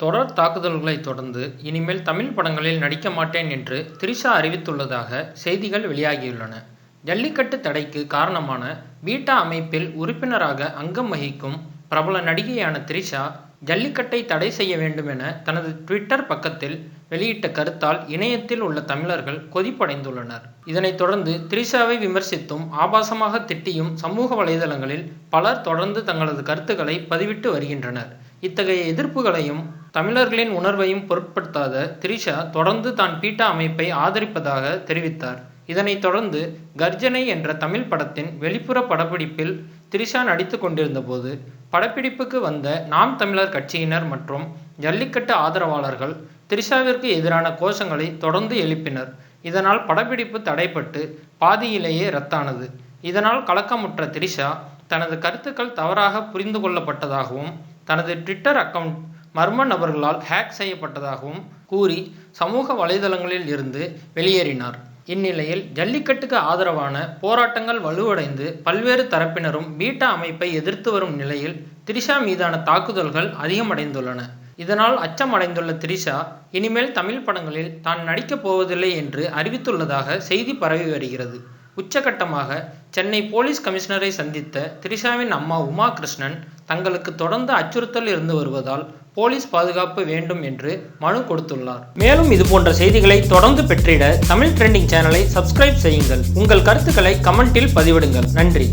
தொடர் தாக்குதல்களைத் தொடர்ந்து இனிமேல் தமிழ் படங்களில் நடிக்க மாட்டேன் என்று திரிஷா அறிவித்துள்ளதாக செய்திகள் வெளியாகியுள்ளன. ஜல்லிக்கட்டு தடைக்கு காரணமான பீட்டா அமைப்பில் உறுப்பினராக அங்கம் வகிக்கும் பிரபல நடிகையான திரிஷா, ஜல்லிக்கட்டை தடை செய்ய வேண்டும் என தனது ட்விட்டர் பக்கத்தில் வெளியிட்ட கருத்தால் இணையத்தில் உள்ள தமிழர்கள் கொதிப்படைந்துள்ளனர். இதனைத் தொடர்ந்து திரிஷாவை விமர்சித்தும், ஆபாசமாக திட்டியும் சமூக வலைதளங்களில் பலர் தொடர்ந்து தங்களது கருத்துக்களை பதிவிட்டு வருகின்றனர். இத்தகைய எதிர்ப்புகளையும், தமிழர்களின் உணர்வையும் பொருட்படுத்தாத திரிஷா தொடர்ந்து தான் பீட்டா அமைப்பை ஆதரிப்பதாக தெரிவித்தார். இதனைத் தொடர்ந்து கர்ஜனை என்ற தமிழ் படத்தின் வெளிப்புற படப்பிடிப்பில் திரிஷா நடித்து கொண்டிருந்தபோது படப்பிடிப்புக்கு வந்த நாம் தமிழர் கட்சியினர் மற்றும் ஜல்லிக்கட்டு ஆதரவாளர்கள் திரிஷாவிற்கு எதிரான கோஷங்களை தொடர்ந்து எழுப்பினர். இதனால் படப்பிடிப்பு தடைப்பட்டு பாதியிலேயே ரத்தானது. இதனால் கலக்கமுற்ற திரிஷா, தனது கருத்துக்கள் தவறாக புரிந்து கொள்ளப்பட்டதாகவும், தனது ட்விட்டர் அக்கவுண்ட் மர்ம நபர்களால் ஹேக் செய்யப்பட்டதாகவும் கூறி சமூக வலைதளங்களில் இருந்து வெளியேறினார். இந்நிலையில் ஜல்லிக்கட்டுக்கு ஆதரவான போராட்டங்கள் வலுவடைந்து பல்வேறு தரப்பினரும் பீட்டா அமைப்பை எதிர்த்து வரும் நிலையில் திரிஷா மீதான தாக்குதல்கள் அதிகமடைந்துள்ளன. இதனால் அச்சமடைந்துள்ள திரிஷா, இனிமேல் தமிழ் படங்களில் தான் நடிக்கப் போவதில்லை என்று அறிவித்துள்ளதாக செய்தி பரவி வருகிறது. உச்சகட்டமாக சென்னை போலீஸ் கமிஷனரை சந்தித்த திரிஷாவின் அம்மா உமா கிருஷ்ணன், தங்களுக்கு தொடர்ந்து அச்சுறுத்தல் இருந்து வருவதால் போலீஸ் பாதுகாப்பு வேண்டும் என்று மனு கொடுத்துள்ளார். மேலும் இதுபோன்ற செய்திகளை தொடர்ந்து பெற்றிட தமிழ் ட்ரெண்டிங் சேனலை சப்ஸ்கிரைப் செய்யுங்கள். உங்கள் கருத்துக்களை கமெண்டில் பதிவிடுங்கள். நன்றி.